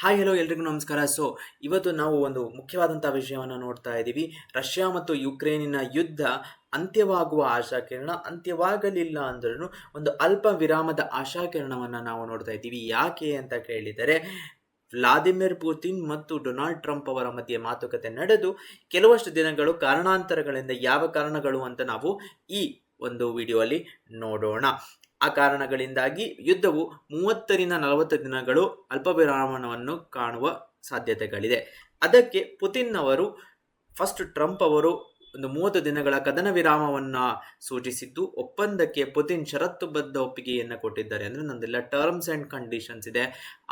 Hi hello ಎಲ್ರಿಗೂ ನಮಸ್ಕಾರ. So ಇವತ್ತು ನಾವು ಒಂದು ಮುಖ್ಯವಾದಂಥ ವಿಷಯವನ್ನು ನೋಡ್ತಾ ಇದ್ದೀವಿ. ರಷ್ಯಾ ಮತ್ತು ಯುಕ್ರೇನಿನ ಯುದ್ಧ ಅಂತ್ಯವಾಗುವ ಆಶಾಕಿರಣ ಅಂತ್ಯವಾಗಲಿಲ್ಲ ಅಂದ್ರೂ ಒಂದು ಅಲ್ಪ ವಿರಾಮದ ಆಶಾಕಿರಣವನ್ನು ನಾವು ನೋಡ್ತಾ ಇದ್ದೀವಿ. ಯಾಕೆ ಅಂತ ಕೇಳಿದರೆ, ವ್ಲಾದಿಮಿರ್ ಪುತಿನ್ ಮತ್ತು ಡೊನಾಲ್ಡ್ ಟ್ರಂಪ್ ಅವರ ಮಧ್ಯೆ ಮಾತುಕತೆ ನಡೆದು ಕೆಲವಷ್ಟು ದಿನಗಳು ಕಾರಣಾಂತರಗಳಿಂದ ಯಾವ ಕಾರಣಗಳು ಅಂತ ನಾವು ಈ ಒಂದು ವಿಡಿಯೋಲಿ ನೋಡೋಣ. ಆ ಕಾರಣಗಳಿಂದಾಗಿ ಯುದ್ಧವು ಮೂವತ್ತರಿಂದ ನಲವತ್ತು ದಿನಗಳು ಅಲ್ಪ ವಿರಾಮವನ್ನು ಕಾಣುವ ಸಾಧ್ಯತೆಗಳಿದೆ. ಅದಕ್ಕೆ ಪುತಿನ್ ಅವರು ಫಸ್ಟ್ ಟ್ರಂಪ್ ಅವರು ಒಂದು ಮೂವತ್ತು ದಿನಗಳ ಕದನ ವಿರಾಮವನ್ನು ಸೂಚಿಸಿದ್ದು ಒಪ್ಪಂದಕ್ಕೆ ಪುತಿನ್ ಷರತ್ತುಬದ್ಧ ಒಪ್ಪಿಗೆಯನ್ನು ಕೊಟ್ಟಿದ್ದಾರೆ. ಅಂದರೆ ನಂದೆಲ್ಲ ಟರ್ಮ್ಸ್ ಆ್ಯಂಡ್ ಕಂಡೀಷನ್ಸ್ ಇದೆ.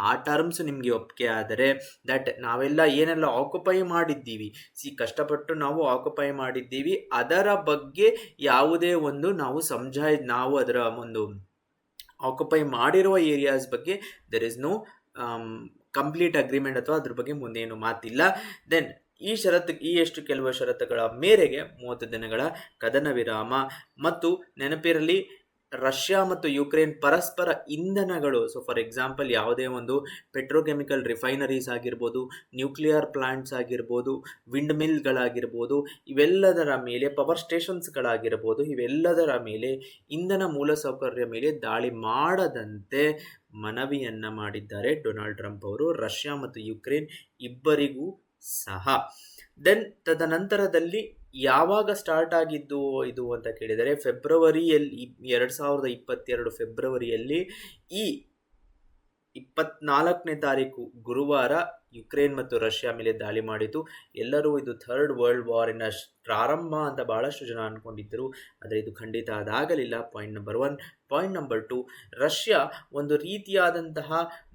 ಆ ಟರ್ಮ್ಸ್ ನಿಮಗೆ ಒಪ್ಪಿಗೆ ಆದರೆ ದಟ್ ನಾವೆಲ್ಲ ಏನೆಲ್ಲ ಆಕ್ಯುಪೈ ಮಾಡಿದ್ದೀವಿ. ಸಿ, ಕಷ್ಟಪಟ್ಟು ನಾವು ಆಕ್ಯುಪೈ ಮಾಡಿದ್ದೀವಿ. ಅದರ ಬಗ್ಗೆ ಯಾವುದೇ ಒಂದು ನಾವು ಸಂಜಾಯ, ನಾವು ಅದರ ಒಂದು ಆಕ್ಯುಪೈ ಮಾಡಿರುವ ಏರಿಯಾಸ್ ಬಗ್ಗೆ there is no complete agreement ಅಥವಾ ಅದ್ರ ಬಗ್ಗೆ ಮುಂದೇನು ಮಾತಿಲ್ಲ. ದೆನ್ ಈ ಷರತ್ತು ಈ ಎಷ್ಟು ಕೆಲವು ಷರತ್ತುಗಳ ಮೇರೆಗೆ ಮೂವತ್ತು ದಿನಗಳ ಕದನ ವಿರಾಮ ಮತ್ತು ನೆನಪಿರಲಿ, ರಷ್ಯಾ ಮತ್ತು ಯುಕ್ರೇನ್ ಪರಸ್ಪರ ಇಂಧನಗಳು ಸೊ ಫಾರ್ ಎಕ್ಸಾಂಪಲ್ ಯಾವುದೇ ಒಂದು ಪೆಟ್ರೋಕೆಮಿಕಲ್ ರಿಫೈನರೀಸ್ ಆಗಿರ್ಬೋದು ನ್ಯೂಕ್ಲಿಯರ್ ಪ್ಲಾಂಟ್ಸ್ ಆಗಿರ್ಬೋದು ವಿಂಡ್ ಮಿಲ್ಗಳಾಗಿರ್ಬೋದು ಇವೆಲ್ಲದರ ಮೇಲೆ ಪವರ್ ಸ್ಟೇಷನ್ಸ್ಗಳಾಗಿರ್ಬೋದು ಇವೆಲ್ಲದರ ಮೇಲೆ ಇಂಧನ ಮೂಲಸೌಕರ್ಯ ಮೇಲೆ ದಾಳಿ ಮಾಡದಂತೆ ಮನವಿಯನ್ನು ಮಾಡಿದ್ದಾರೆ ಡೊನಾಲ್ಡ್ ಟ್ರಂಪ್ ಅವರು. ರಷ್ಯಾ ಮತ್ತು ಯುಕ್ರೇನ್ ಇಬ್ಬರಿಗೂ ಸಹ. ದೆನ್ ತದನಂತರದಲ್ಲಿ ಯಾವಾಗ ಸ್ಟಾರ್ಟ್ ಆಗಿದ್ದು ಇದು ಅಂತ ಕೇಳಿದರೆ ಫೆಬ್ರವರಿಯಲ್ಲಿ ಎರಡು ಸಾವಿರದ ಇಪ್ಪತ್ತೆರಡು ಫೆಬ್ರವರಿಯಲ್ಲಿ ಈ ಇಪ್ಪತ್ನಾಲ್ಕನೇ ತಾರೀಕು ಗುರುವಾರ ಯುಕ್ರೇನ್ ಮತ್ತು ರಷ್ಯಾ ಮೇಲೆ ದಾಳಿ ಮಾಡಿತು ಎಲ್ಲರೂ ಇದು ಥರ್ಡ್ ವರ್ಲ್ಡ್ ವಾರಿನ ಪ್ರಾರಂಭ ಅಂತ ಭಾಳಷ್ಟು ಜನ ಅಂದ್ಕೊಂಡಿದ್ದರು ಆದರೆ ಇದು ಖಂಡಿತ ಅದಾಗಲಿಲ್ಲ. Point number one. Point number two, Russia ಒಂದು ರೀತಿಯಾದಂತಹ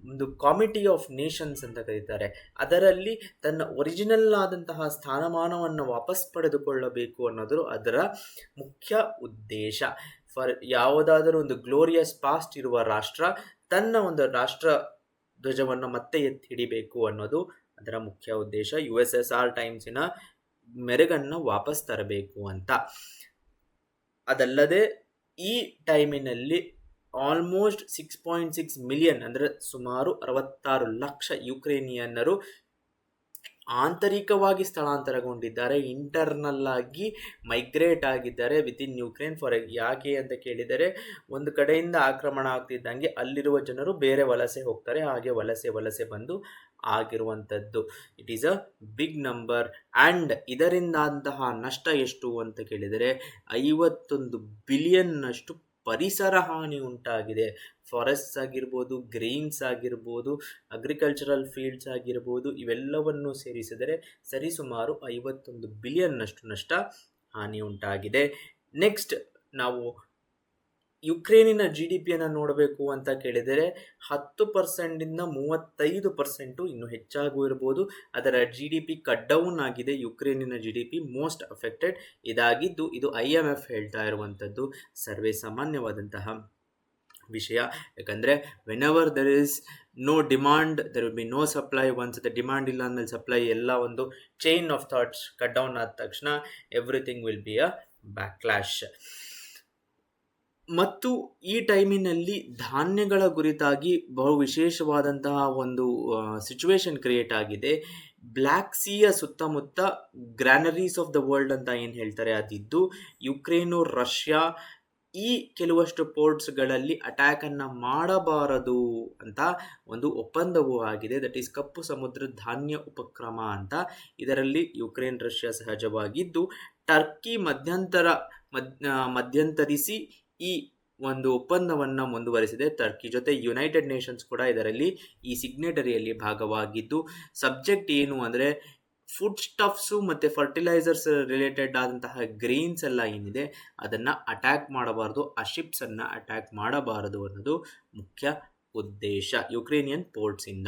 ಒಂದು ಕಾಮಿಟಿ ಆಫ್ ನೇಷನ್ಸ್ ಅಂತ ಕರೀತಾರೆ. ಅದರಲ್ಲಿ ತನ್ನ ಒರಿಜಿನಲ್ ಆದಂತಹ ಸ್ಥಾನಮಾನವನ್ನು ವಾಪಸ್ ಪಡೆದುಕೊಳ್ಳಬೇಕು ಅನ್ನೋದು ಅದರ ಮುಖ್ಯ ಉದ್ದೇಶ. ಫಾರ್ ಯಾವುದಾದರೂ ಒಂದು ಗ್ಲೋರಿಯಸ್ ಪಾಸ್ಟ್ ಇರುವ ರಾಷ್ಟ್ರ ತನ್ನ ಒಂದು ರಾಷ್ಟ್ರ ಧ್ವಜವನ್ನು ಮತ್ತೆ ಎತ್ತಿ ಹಿಡಿಬೇಕು ಅನ್ನೋದು ಅದರ ಮುಖ್ಯ ಉದ್ದೇಶ. ಯು ಎಸ್ ಎಸ್ ಆರ್ ಟೈಮ್ಸಿನ ಮೆರುಗನ್ನು ವಾಪಸ್ ತರಬೇಕು ಅಂತ. ಅದಲ್ಲದೆ ಈ ಟೈಮಿನಲ್ಲಿ almost six point six million ಅಂದರೆ ಸುಮಾರು ಅರವತ್ತಾರು ಲಕ್ಷ ಯುಕ್ರೇನಿಯನ್ನರು ಆಂತರಿಕವಾಗಿ ಸ್ಥಳಾಂತರಗೊಂಡಿದ್ದಾರೆ. ಇಂಟರ್ನಲ್ ಆಗಿ ಮೈಗ್ರೇಟ್ ಆಗಿದ್ದಾರೆ ವಿತಿನ್ ಯುಕ್ರೇನ್ ಫಾರ್ ಯಾಕೆ ಅಂತ ಕೇಳಿದರೆ, ಒಂದು ಕಡೆಯಿಂದ ಆಕ್ರಮಣ ಆಗ್ತಿದ್ದಂಗೆ ಅಲ್ಲಿರುವ ಜನರು ಬೇರೆ ವಲಸೆ ಹೋಗ್ತಾರೆ, ಹಾಗೆ ವಲಸೆ ವಲಸೆ ಬಂದು ಆಗಿರುವಂಥದ್ದು. It is a big number and ಇದರಿಂದಂತಹ ನಷ್ಟ ಎಷ್ಟು ಅಂತ ಕೇಳಿದರೆ, ಐವತ್ತೊಂದು ಬಿಲಿಯನ್ನಷ್ಟು ಪರಿಸರ ಹಾನಿ ಉಂಟಾಗಿದೆ. ಫಾರೆಸ್ಟ್ಸ್ ಆಗಿರ್ಬೋದು ಗ್ರೀನ್ಸ್ ಆಗಿರ್ಬೋದು ಅಗ್ರಿಕಲ್ಚರಲ್ ಫೀಲ್ಡ್ಸ್ ಆಗಿರ್ಬೋದು, ಇವೆಲ್ಲವನ್ನು ಸೇರಿಸಿದರೆ ಸರಿಸುಮಾರು ಐವತ್ತೊಂದು ಬಿಲಿಯನ್ನಷ್ಟು ನಷ್ಟ ಹಾನಿ ಉಂಟಾಗಿದೆ. ನೆಕ್ಸ್ಟ್ ನಾವು ಯುಕ್ರೇನಿನ ಜಿ ಡಿ ಪಿಯನ್ನು ನೋಡಬೇಕು ಅಂತ ಕೇಳಿದರೆ ಹತ್ತು ಪರ್ಸೆಂಟಿಂದ ಮೂವತ್ತೈದು ಪರ್ಸೆಂಟು ಇನ್ನೂ ಹೆಚ್ಚಾಗೂ ಇರ್ಬೋದು. ಅದರ G D P cut down ಆಗಿದೆ. ಯುಕ್ರೇನಿನ G D P most affected ಇದಾಗಿದ್ದು ಇದು ಐ ಎಂ ಎಫ್ ಹೇಳ್ತಾ ಇರುವಂಥದ್ದು. ಸರ್ವೇ ಸಾಮಾನ್ಯವಾದಂತಹ ವಿಷಯ. ಯಾಕಂದರೆ whenever there is no demand there will be no supply once the demand ಇಲ್ಲ ಅಂದಮೇಲೆ ಸಪ್ಲೈ ಎಲ್ಲ ಒಂದು chain of thoughts cut down ಆದ ತಕ್ಷಣ everything will be a backlash ಮತ್ತು ಈ ಟೈಮಿನಲ್ಲಿ ಧಾನ್ಯಗಳ ಕುರಿತಾಗಿ ಬಹು ವಿಶೇಷವಾದಂತಹ ಒಂದು ಸಿಚುವೇಶನ್ ಕ್ರಿಯೇಟ್ ಆಗಿದೆ. ಬ್ಲ್ಯಾಕ್ ಸಿಯ ಸುತ್ತಮುತ್ತ ಗ್ರ್ಯಾನರೀಸ್ ಆಫ್ ದ ವರ್ಲ್ಡ್ ಅಂತ ಏನು ಹೇಳ್ತಾರೆ ಅದಿದ್ದು ಯುಕ್ರೇನು ರಷ್ಯಾ ಈ ಕೆಲವಷ್ಟು ಪೋರ್ಟ್ಸ್ಗಳಲ್ಲಿ ಅಟ್ಯಾಕನ್ನು ಮಾಡಬಾರದು ಅಂತ ಒಂದು ಒಪ್ಪಂದವೂ ಆಗಿದೆ. ದಟ್ ಈಸ್ ಕಪ್ಪು ಸಮುದ್ರ ಧಾನ್ಯ ಉಪಕ್ರಮ ಅಂತ. ಇದರಲ್ಲಿ ಯುಕ್ರೇನ್ ರಷ್ಯಾ ಸಹಜವಾಗಿದ್ದು ಟರ್ಕಿ ಮಧ್ಯಂತರ ಮಧ್ಯ ಮಧ್ಯಂತರಿಸಿ ಈ ಒಂದು ಒಪ್ಪಂದವನ್ನು ಮುಂದುವರಿಸಿದೆ. ಟರ್ಕಿ ಜೊತೆ ಯುನೈಟೆಡ್ ನೇಷನ್ಸ್ ಕೂಡ ಇದರಲ್ಲಿ ಈ ಸಿಗ್ನೇಟರಿಯಲ್ಲಿ ಭಾಗವಾಗಿದ್ದು ಸಬ್ಜೆಕ್ಟ್ ಏನು ಅಂದರೆ ಫುಡ್ ಸ್ಟಫ್ಸು ಮತ್ತು ಫರ್ಟಿಲೈಸರ್ಸ್ ರಿಲೇಟೆಡ್ ಆದಂತಹ ಗ್ರೀನ್ಸ್ ಎಲ್ಲ ಏನಿದೆ, ಅದನ್ನು ಅಟ್ಯಾಕ್ ಮಾಡಬಾರ್ದು, ಆ ಶಿಪ್ಸನ್ನು ಅಟ್ಯಾಕ್ ಮಾಡಬಾರದು ಅನ್ನೋದು ಮುಖ್ಯ ಉದ್ದೇಶ ಯುಕ್ರೇನಿಯನ್ ಪೋರ್ಟ್ಸಿಂದ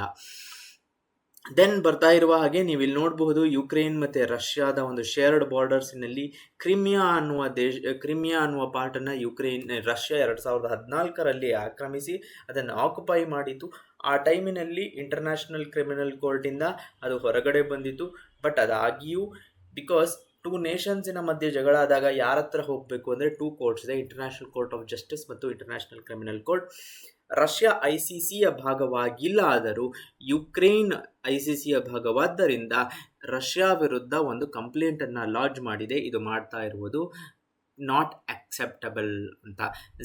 ದೆನ್ ಬರ್ತಾ ಇರುವ ಹಾಗೆ ನೀವು ಇಲ್ಲಿ ನೋಡಬಹುದು ಯುಕ್ರೇನ್ ಮತ್ತು ರಷ್ಯಾದ ಒಂದು ಶೇರ್ಡ್ ಬಾರ್ಡರ್ಸಿನಲ್ಲಿ ಕ್ರಿಮಿಯಾ ಅನ್ನುವ ದೇಶ ಕ್ರಿಮಿಯಾ ಅನ್ನುವ ಪಾರ್ಟನ್ನು ಯುಕ್ರೇನ್ ರಷ್ಯಾ ಎರಡು ಸಾವಿರದ ಹದಿನಾಲ್ಕರಲ್ಲಿ ಆಕ್ರಮಿಸಿ ಅದನ್ನು ಆಕ್ಯುಪೈ ಮಾಡಿತು ಆ ಟೈಮಿನಲ್ಲಿ ಇಂಟರ್ನ್ಯಾಷನಲ್ ಕ್ರಿಮಿನಲ್ ಕೋರ್ಟಿಂದ ಅದು ಹೊರಗಡೆ ಬಂದಿತ್ತು. ಬಟ್ ಅದಾಗಿಯೂ ಬಿಕಾಸ್ ಟೂ ನೇಷನ್ಸಿನ ಮಧ್ಯೆ ಜಗಳ ಆದಾಗ ಯಾರ ಹತ್ರ ಹೋಗಬೇಕು ಅಂದರೆ ಟೂ ಕೋರ್ಟ್ಸ್ ಇದೆ ಇಂಟರ್ನ್ಯಾಷನಲ್ ಕೋರ್ಟ್ ಆಫ್ ಜಸ್ಟಿಸ್ ಮತ್ತು international criminal court Russia I C ಸಿಯ ಭಾಗವಾಗಿಲ್ಲ ಆದರೂ ಯುಕ್ರೇನ್ ಐ ಸಿ ಸಿಯ ಭಾಗವಾದ್ದರಿಂದ ರಷ್ಯಾ ವಿರುದ್ಧ ಒಂದು ಕಂಪ್ಲೇಂಟನ್ನು ಲಾಡ್ಜ್ ಮಾಡಿದೆ. ಇದು ಮಾಡ್ತಾ ಇರುವುದು ನಾಟ್ ಅಕ್ಸೆಪ್ಟಬಲ್ ಅಂತ.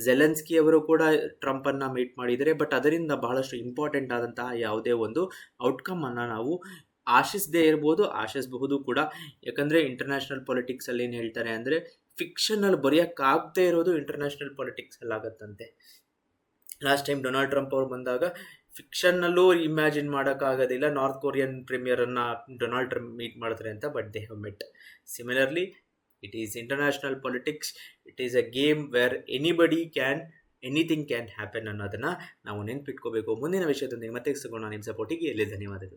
ಜೆಲೆನ್ಸ್ಕಿ ಅವರು ಕೂಡ ಟ್ರಂಪನ್ನು ಮೀಟ್ ಮಾಡಿದರೆ ಬಟ್ ಅದರಿಂದ ಬಹಳಷ್ಟು ಇಂಪಾರ್ಟೆಂಟ್ ಆದಂತಹ ಯಾವುದೇ ಒಂದು ಔಟ್ಕಮನ್ನು ನಾವು ಆಶಿಸದೇ ಇರ್ಬೋದು, ಆಶಿಸಬಹುದು ಕೂಡ. ಯಾಕಂದರೆ ಇಂಟರ್ನ್ಯಾಷನಲ್ ಪೊಲಿಟಿಕ್ಸಲ್ಲಿ ಏನು ಹೇಳ್ತಾರೆ ಅಂದರೆ ಫಿಕ್ಷನಲ್ಲಿ ಬರೆಯೋಕ್ಕಾಗದೇ ಇರೋದು ಇಂಟರ್ನ್ಯಾಷನಲ್ ಪೊಲಿಟಿಕ್ಸಲ್ಲಿ ಆಗುತ್ತಂತೆ ಲಾಸ್ಟ್ ಟೈಮ್ ಡೊನಾಲ್ಡ್ ಟ್ರಂಪ್ ಅವ್ರು ಬಂದಾಗ ಫಿಕ್ಷನ್ನಲ್ಲೂ ಇಮ್ಯಾಜಿನ್ ಮಾಡೋಕ್ಕಾಗೋದಿಲ್ಲ. ನಾರ್ತ್ ಕೊರಿಯನ್ ಪ್ರೀಮಿಯರನ್ನು ಡೊನಾಲ್ಡ್ ಟ್ರಂಪ್ ಮೀಟ್ ಮಾಡ್ತಾರೆ ಅಂತ but they have met similarly it is international politics it is a game where anybody can anything can happen ಅನ್ನೋದನ್ನು ನಾವು ನೆನ್ಪಿಟ್ಕೋಬೇಕು. ಮುಂದಿನ ವಿಷಯದೊಂದಿಗೆ ಮತ್ತೆ ಸಿಗೋಣ. ನಿಮ್ಮ ಸಪೋರ್ಟಿಗೆ ಎಲ್ಲಿ ಧನ್ಯವಾದಗಳು.